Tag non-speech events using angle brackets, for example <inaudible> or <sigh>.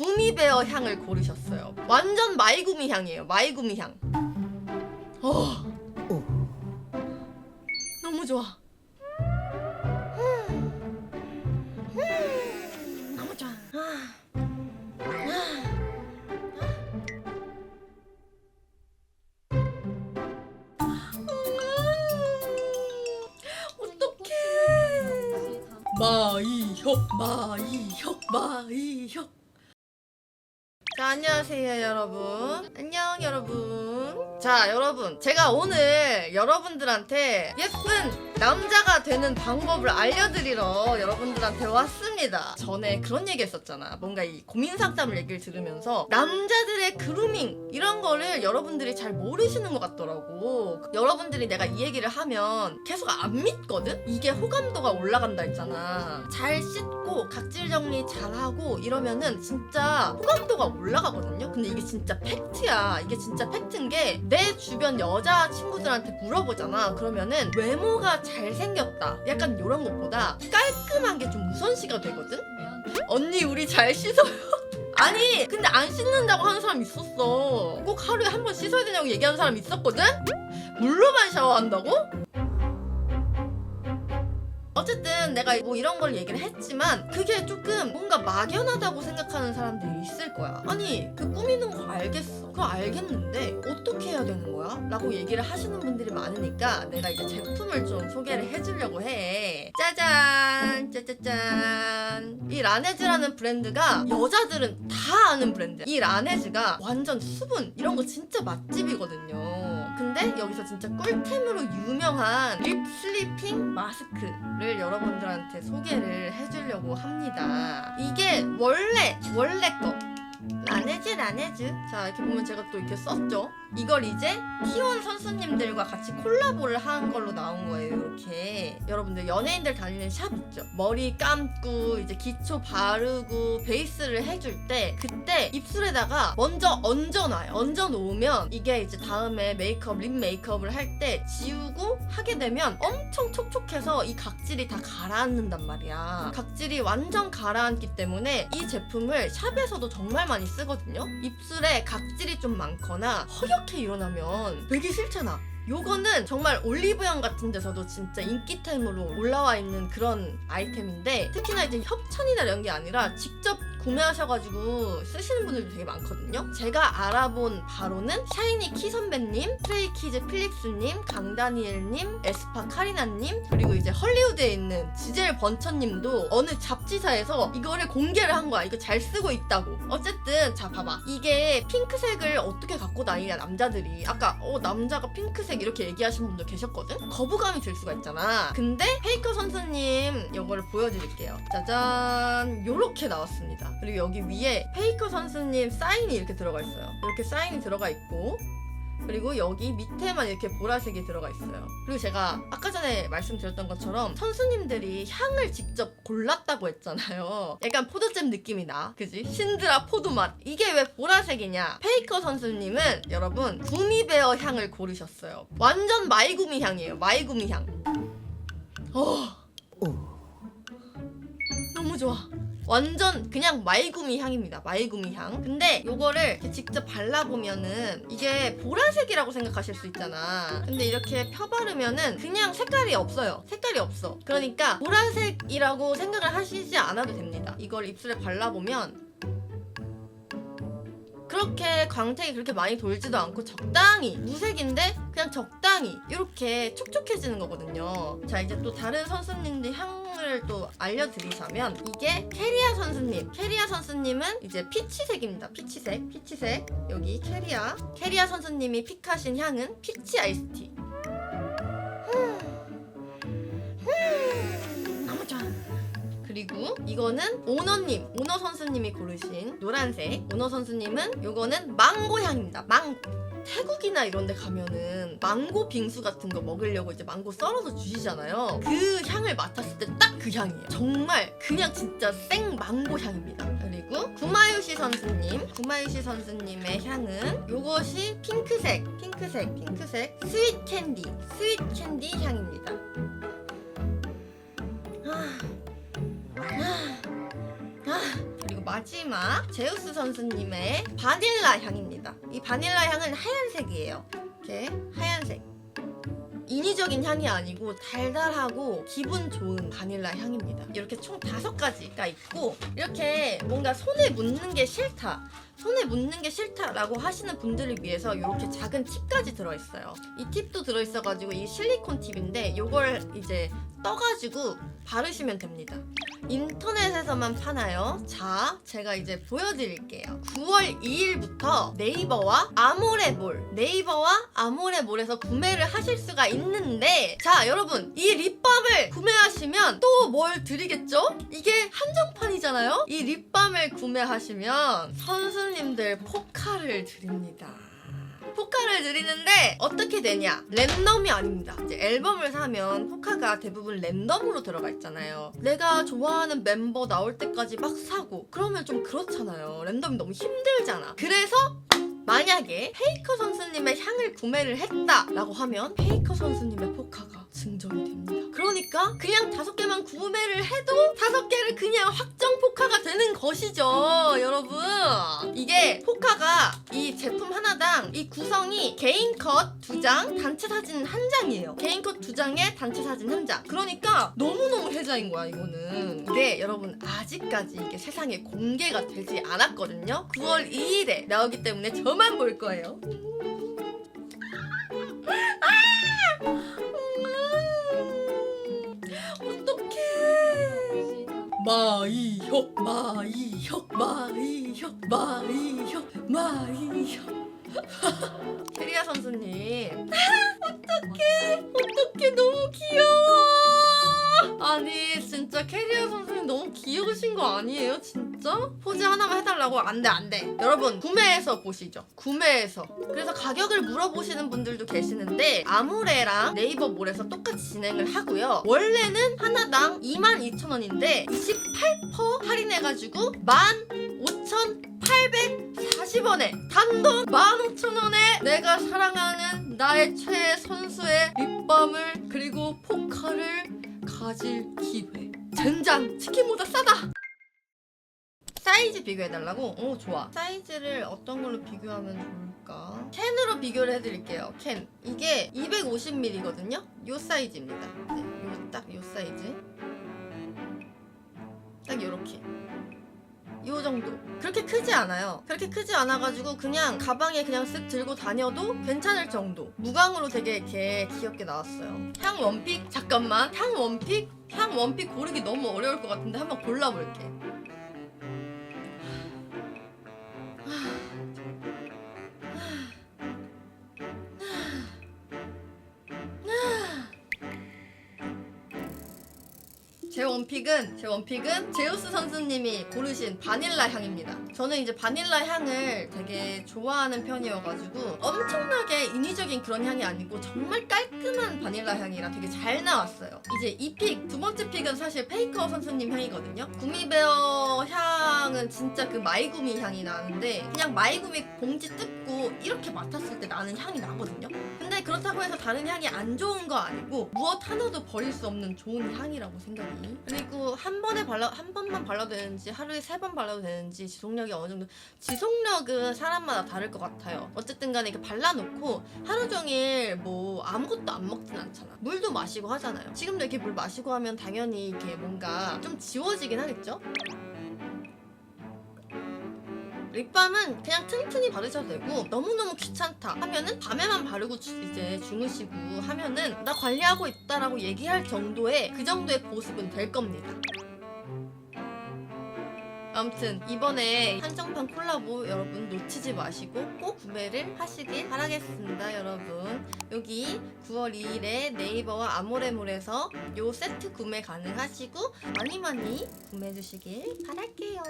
구미베어 향을 고르셨어요. 완전 마이구미 향이에요. 마이구미 향. 어. 너무 좋아. 음. 음. 너무 좋아. 아. 마이혁, 마이혁, 마이혁. 자, 안녕하세요, 여러분. 안녕, 여러분. 자, 여러분. 제가 오늘 여러분들한테 예쁜 남자가 되는 방법을 알려드리러 여러분들한테 왔습니다. 전에 그런 얘기 했었잖아. 뭔가 이 고민 상담을 얘기를 들으면서 남자들의 그루밍, 이런 거를 여러분들이 잘 모르시는 것 같더라고. 여러분들이 내가 이 얘기를 하면 계속 안 믿거든? 이게 호감도가 올라간다 했잖아. 잘 씻고 각질 정리 잘하고 이러면은 진짜 호감도가 올라 가거든요? 근데 이게 진짜 팩트야. 이게 진짜 팩트인 게 내 주변 여자 친구들한테 물어보잖아. 그러면은 외모가 잘생겼다. 약간 이런 것보다 깔끔한 게 좀 우선시가 되거든? 언니 우리 잘 씻어요. <laughs> 아니 근데 안 씻는다고 하는 사람 있었어. 꼭 하루에 한 번 씻어야 되냐고 얘기하는 사람 있었거든? 물로만 샤워한다고? 어쨌든 내가 뭐 이런 걸 얘기를 했지만 그게 조금 뭔가 막연하다고 생각하는 거야. 아니 그 꾸미는 거 알겠어. 그거 알겠는데 어떻게 해야 되는 거야? 라고 얘기를 하시는 분들이 많으니까 내가 이제 제품을 좀 소개를 해주려고 해. 짜잔 짜짜짠 이 라네즈라는 브랜드가 여자들은 다 아는 브랜드야. 이 라네즈가 완전 수분 이런 거 진짜 맛집이거든요. 근데 여기서 진짜 꿀템으로 유명한 립 슬리핑 마스크를 여러분들한테 소개를 해주려고 합니다. 이게 원래 원래 거 Mm-hmm. 라네즈 라네즈 자 이렇게 보면 제가 또 이렇게 썼죠? 이걸 이제 T1 선수님들과 같이 콜라보를 한 걸로 나온 거예요 이렇게. 여러분들 연예인들 다니는 샵 있죠? 머리 감고 이제 기초 바르고 베이스를 해줄 때 그때 입술에다가 먼저 얹어놔요. 얹어놓으면 이게 이제 다음에 메이크업 립 메이크업을 할 때 지우고 하게 되면 엄청 촉촉해서 이 각질이 다 가라앉는단 말이야. 각질이 완전 가라앉기 때문에 이 제품을 샵에서도 정말 많이 쓰 거든요? 입술에 각질이 좀 많거나 허옇게 일어나면 되게 싫잖아. 요거는 정말 올리브영 같은 데서도 진짜 인기템으로 올라와 있는 그런 아이템인데 특히나 이제 협찬이나 이런 게 아니라 직접 구매하셔가지고 쓰시는 분들도 되게 많거든요. 제가 알아본 바로는 샤이니 키 선배님, 스트레이키즈 필립스님, 강다니엘님, 에스파 카리나님, 그리고 이제 헐리우드에 있는 지젤 번처님도 어느 잡지사에서 이거를 공개를 한 거야. 이거 잘 쓰고 있다고. 어쨌든 자 봐봐. 이게 핑크색을 어떻게 갖고 다니냐 남자들이. 아까 어 남자가 핑크색 이렇게 얘기하신 분도 계셨거든. 거부감이 들 수가 있잖아. 근데 페이커 선수님 이거를 보여드릴게요. 짜잔 요렇게 나왔습니다. 그리고 여기 위에 페이커 선수님 사인이 이렇게 들어가 있어요. 이렇게 사인이 들어가 있고 그리고 여기 밑에만 이렇게 보라색이 들어가 있어요. 그리고 제가 아까 전에 말씀드렸던 것처럼 선수님들이 향을 직접 골랐다고 했잖아요. 약간 포도잼 느낌이 나. 그지? 신드라 포도 맛. 이게 왜 보라색이냐? 페이커 선수님은 여러분 구미베어 향을 고르셨어요. 완전 마이구미 향이에요. 마이구미 향. 어. 너무 좋아. 완전 그냥 마이구미 향입니다. 마이구미 향. 근데 요거를 직접 발라보면은 이게 보라색이라고 생각하실 수 있잖아. 근데 이렇게 펴바르면은 그냥 색깔이 없어요. 색깔이 없어. 그러니까 보라색이라고 생각을 하시지 않아도 됩니다. 이걸 입술에 발라보면 그렇게 광택이 그렇게 많이 돌지도 않고 적당히 무색인데 그냥 적당히 이렇게 촉촉해지는 거거든요. 자 이제 또 다른 선수님들 향을 또 알려드리자면 이게 캐리아 선수님. 캐리아 선수님은 이제 피치색입니다. 피치색, 피치색. 여기 캐리아. 캐리아 선수님이 픽하신 향은 피치 아이스티. 그리고 이거는 오너님, 오너 선수님이 고르신 노란색. 오너 선수님은 이거는 망고 향입니다. 망고. 태국이나 이런 데 가면은 망고 빙수 같은 거 먹으려고 이제 망고 썰어서 주시잖아요. 그 향을 맡았을 때 딱 그 향이에요. 정말 그냥 진짜 생 망고 향입니다. 그리고 구마유시 선수님, 구마유시 선수님의 향은 요것이 핑크색, 핑크색, 핑크색 스윗 캔디, 스윗 캔디 향입니다. 마지막 제우스 선수님의 바닐라 향입니다. 이 바닐라 향은 하얀색이에요. 이렇게 하얀색. 인위적인 향이 아니고 달달하고 기분 좋은 바닐라 향입니다. 이렇게 총 다섯 가지가 있고 이렇게 뭔가 손에 묻는 게 싫다. 손에 묻는 게 싫다라고 하시는 분들을 위해서 이렇게 작은 팁까지 들어있어요. 이 팁도 들어있어가지고 이 실리콘 팁인데 이걸 이제 떠가지고 바르시면 됩니다. 인터넷에서만 파나요? 자, 제가 이제 보여드릴게요. 9월 2일부터 네이버와 아모레몰, 네이버와 아모레몰에서 구매를 하실 수가 있는데, 자, 여러분, 이 립밤을 구매하시면 또 뭘 드리겠죠? 이게 한정판이잖아요? 이 립밤을 구매하시면 선수님들 포카를 드립니다. 포카를 드리는데 어떻게 되냐? 랜덤이 아닙니다. 이제 앨범을 사면 포카가 대부분 랜덤으로 들어가 있잖아요. 내가 좋아하는 멤버 나올 때까지 막 사고 그러면 좀 그렇잖아요. 랜덤이 너무 힘들잖아. 그래서 만약에 페이커 선수님의 향을 구매를 했다라고 하면 페이커 선수님의 포카가 증정이 됩니다. 그러니까 그냥 다섯 개만 구매를 해도 다섯 개를 그냥 확정 포카가 되는 것이죠, 여러분. 이게 포카가 이 제품 하나당 이 구성이 개인 컷 두 장, 단체 사진 한 장이에요. 개인 컷 두 장에 단체 사진 한 장. 그러니까 너무너무 혜자인 거야, 이거는. 근데 여러분, 아직까지 이게 세상에 공개가 되지 않았거든요. 9월 2일에 나오기 때문에 저만 볼 거예요. 마이혁, 마이혁, 마이혁, 마이혁. <laughs> 캐리아 선수님. <laughs> 어떡해. 어떡해. 너무 귀여워. 아니, 진짜 캐리아 선수님 너무 귀여우신 거 아니에요? 진짜? 포즈 하나만 해달라고? 안 돼, 안 돼. 여러분, 구매해서 보시죠. 구매해서. 그래서 가격을 물어보시는 분들도 계시는데, 아무레랑 네이버 몰에서 똑같이 진행을 하고요. 원래는 하나당 22,000원인데, 28% 할인해가지고 15,840원에 단돈 15,000원에 내가 사랑하는 나의 최애 선수의 립밤을 그리고 포카를 가질 기회. 젠장 치킨보다 싸다. 사이즈 비교해달라고? 오 좋아. 사이즈를 어떤 걸로 비교하면 좋을까? 캔으로 비교를 해드릴게요. 캔. 이게 250ml거든요. 요 사이즈입니다. 네, 요딱 요 사이즈. 딱 요렇게. 요 정도. 그렇게 크지 않아요. 그렇게 크지 않아가지고 그냥 가방에 그냥 쓱 들고 다녀도 괜찮을 정도. 무광으로 되게 이렇게 귀엽게 나왔어요. 향 원픽 잠깐만. 향 원픽? 향 원픽 고르기 너무 어려울 것 같은데 한번 골라볼게. 제 원픽은 제 원픽은 제우스 선수님이 고르신 바닐라 향입니다. 저는 이제 바닐라 향을 되게 좋아하는 편이어가지고 엄청나게 인위적인 그런 향이 아니고 정말 깔끔한 바닐라 향이라 되게 잘 나왔어요. 이제 이 픽 두 번째 픽은 사실 페이커 선수님 향이거든요. 구미베어 향은 진짜 그 마이구미 향이 나는데 그냥 마이구미 봉지 뜯고 이렇게 맡았을 때 나는 향이 나거든요. 근데 그렇다고 해서 다른 향이 안 좋은 거 아니고 무엇 하나도 버릴 수 없는 좋은 향이라고 생각이. 그리고 한 번에 발라 한 번만 발라도 되는지 하루에 세 번 발라도 되는지 지속력이 어느 정도 지속력은 사람마다 다를 것 같아요. 어쨌든 간에 이렇게 발라놓고 하루 종일 뭐 아무것도 안 먹진 않잖아. 물도 마시고 하잖아요. 지금도 이렇게 물 마시고 하면 당연히 이렇게 뭔가 좀 지워지긴 하겠죠? 립밤은 그냥 튼튼히 바르셔도 되고 너무너무 귀찮다 하면은 밤에만 바르고 주- 이제 주무시고 하면은 나 관리하고 있다라고 얘기할 정도의 그 정도의 보습은 될 겁니다. 아무튼 이번에 한정판 콜라보 여러분 놓치지 마시고 꼭 구매를 하시길 바라겠습니다 여러분 여기 9월 2일에 네이버와 아모레몰에서 요 세트 구매 가능하시고 많이 많이 구매해 주시길 바랄게요